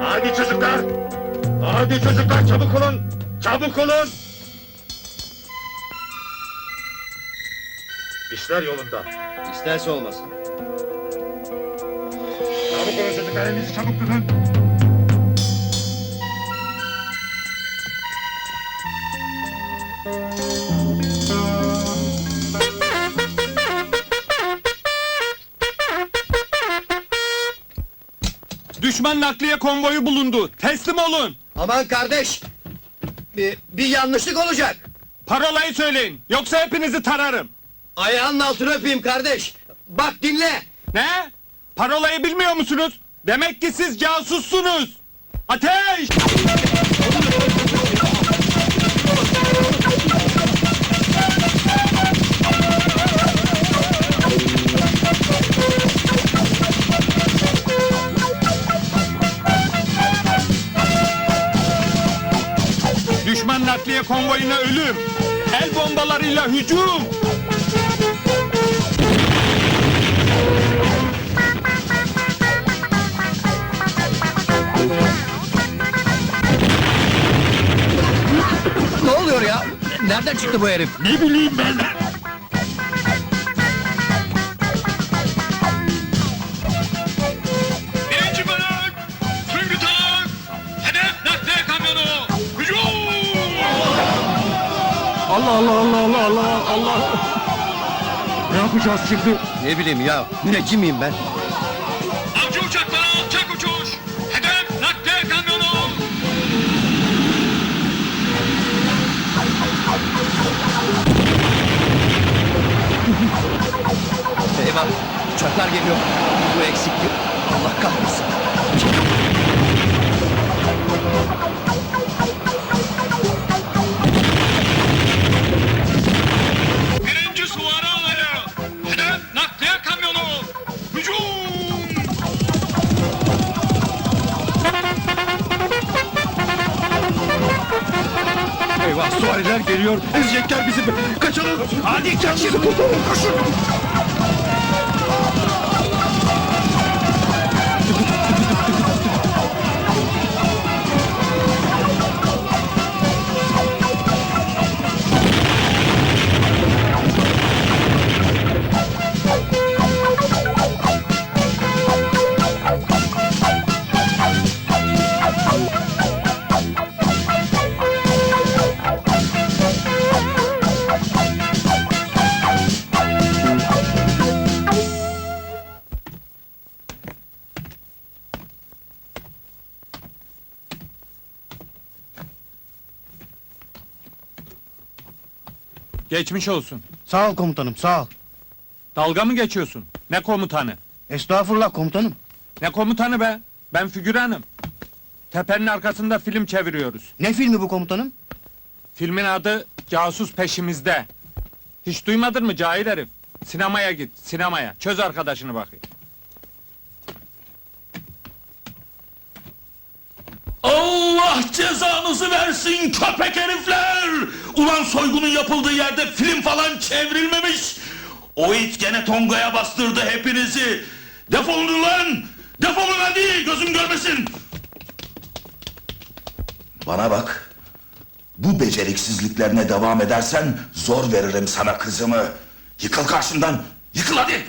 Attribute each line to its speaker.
Speaker 1: Hadi çocuklar. Hadi çocuklar çabuk olun. Çabuk olun. İşler yolunda.
Speaker 2: İsterse olmasın.
Speaker 1: Çabuk olun çocuklar elinizi çabuk tutun.
Speaker 3: Düşman nakliye konvoyu bulundu. Teslim olun.
Speaker 2: Aman kardeş! Bir, bir yanlışlık olacak.
Speaker 3: Parolayı söyleyin. Yoksa hepinizi tararım.
Speaker 2: Ayağının altını öpeyim kardeş. Bak dinle.
Speaker 3: Ne? Parolayı bilmiyor musunuz? Demek ki siz casussunuz. Ateş! Düşman nakliye konvoyuna ölüm. El bombalarıyla hücum.
Speaker 2: Ne oluyor ya? Nereden çıktı bu herif?
Speaker 3: Ne bileyim ben.
Speaker 1: Allah Allah Allah Allah Allah Allah. Ne yapacağız şimdi?
Speaker 2: Ne bileyim ya. Müneccim miyim ben?
Speaker 4: Avcı uçaklara alçak uçuş! Hedef nakliye kamyonu!
Speaker 2: Eyvah! Uçaklar geliyor. Bu eksikti.
Speaker 1: Süvariler geliyor. Ezecekler bizi. Kaçalım. Hadi kaçın. Koşun.
Speaker 3: Geçmiş olsun.
Speaker 5: Sağ ol komutanım, sağ ol.
Speaker 3: Dalga mı geçiyorsun? Ne komutanı?
Speaker 5: Estağfurullah komutanım.
Speaker 3: Ne komutanı be? Ben figüranım. Tepenin arkasında film çeviriyoruz.
Speaker 5: Ne filmi bu komutanım?
Speaker 3: Filmin adı Casus Peşimizde. Hiç duymadın mı cahil herif? Sinemaya git, sinemaya. Çöz arkadaşını bakayım.
Speaker 6: Allah cezanızı versin köpek herifler! Ulan soygunun yapıldığı yerde film falan çevrilmemiş! O it gene Tonga'ya bastırdı hepinizi! Defolun lan! Defolun hadi gözüm görmesin!
Speaker 7: Bana bak. Bu beceriksizliklerine devam edersen zor veririm sana kızımı. Yıkıl karşımdan. Yıkıl hadi.